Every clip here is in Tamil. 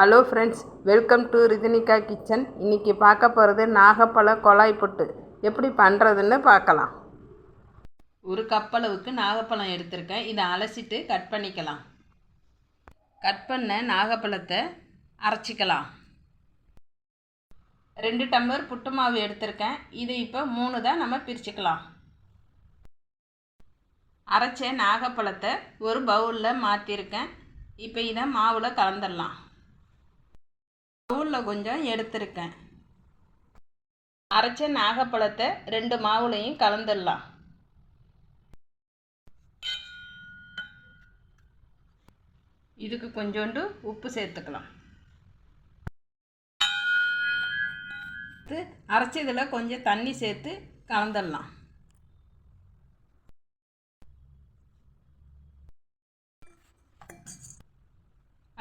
Hello friends welcome to Rithinika kitchen இன்றைக்கி பார்க்க போகிறது நாகப்பழ கொழாய் புட்டு. எப்படி பண்ணுறதுன்னு பார்க்கலாம். ஒரு கப்பளவுக்கு நாகப்பழம் எடுத்திருக்கேன். இதை அலசிட்டு கட் பண்ணிக்கலாம். கட் பண்ண நாகப்பழத்தை அரைச்சிக்கலாம். ரெண்டு டம்ளர் புட்டு மாவு எடுத்திருக்கேன். இது இப்போ மூணு தான் நம்ம பிரிச்சுக்கலாம். அரைச்ச நாகப்பழத்தை ஒரு பவுலில் மாற்றிருக்கேன் இப்போ இதை மாவில் கலந்துடலாம். பவுலில் கொஞ்சம் எடுத்திருக்கேன். அரைச்ச நாகப்பழத்தை ரெண்டு மாவுலையும் கலந்துடலாம். இதுக்கு கொஞ்சோண்டு உப்பு சேர்த்துக்கலாம். அரைச்சதில் கொஞ்சம் தண்ணி சேர்த்து கலந்துடலாம்.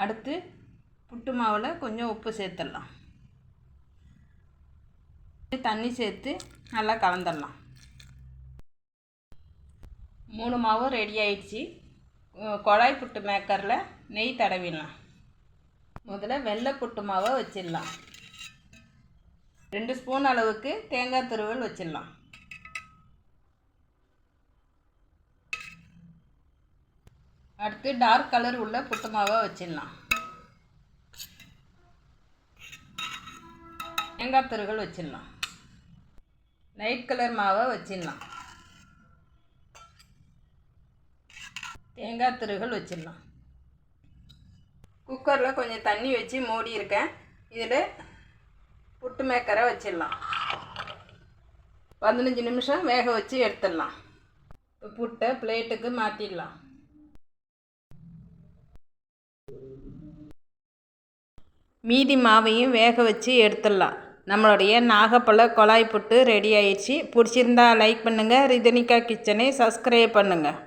அடுத்து புட்டு மாவில் கொஞ்சம் உப்பு சேர்த்துடலாம். தண்ணி சேர்த்து நல்லா கலந்துடலாம். மூணு மாவும் ரெடி ஆயிடுச்சு. குழாய் புட்டு மேக்கரில் நெய் தடவிடலாம். முதல்ல வெள்ளை புட்டு மாவை வச்சிடலாம். ரெண்டு ஸ்பூன் அளவுக்கு தேங்காய் துருவல் வச்சிடலாம். அடுத்து டார்க் கலர் உள்ள புட்டு மாவை வச்சிடலாம். தேங்காய் துருகள் வச்சிடலாம். நைட் கலர் மாவை வச்சிடலாம். தேங்காய் துருகள் வச்சிடலாம். குக்கரில் கொஞ்சம் தண்ணி வச்சு மூடி இருக்கேன். இதில் புட்டு மேக்கரை வச்சிடலாம். பதினஞ்சு நிமிஷம் வேக வச்சு எடுத்துடலாம். இப்போ புட்டை பிளேட்டுக்கு மாற்றிடலாம் மீதி மாவையும் வேக வச்சு எடுத்துடலாம். நம்மளுடைய நாகப்பழ குழாய் புட்டு ரெடி ஆயிடுச்சு. பிடிச்சிருந்தா லைக் பண்ணுங்கள் ரிதனிகா கிச்சனை சப்ஸ்கிரைப் பண்ணுங்கள்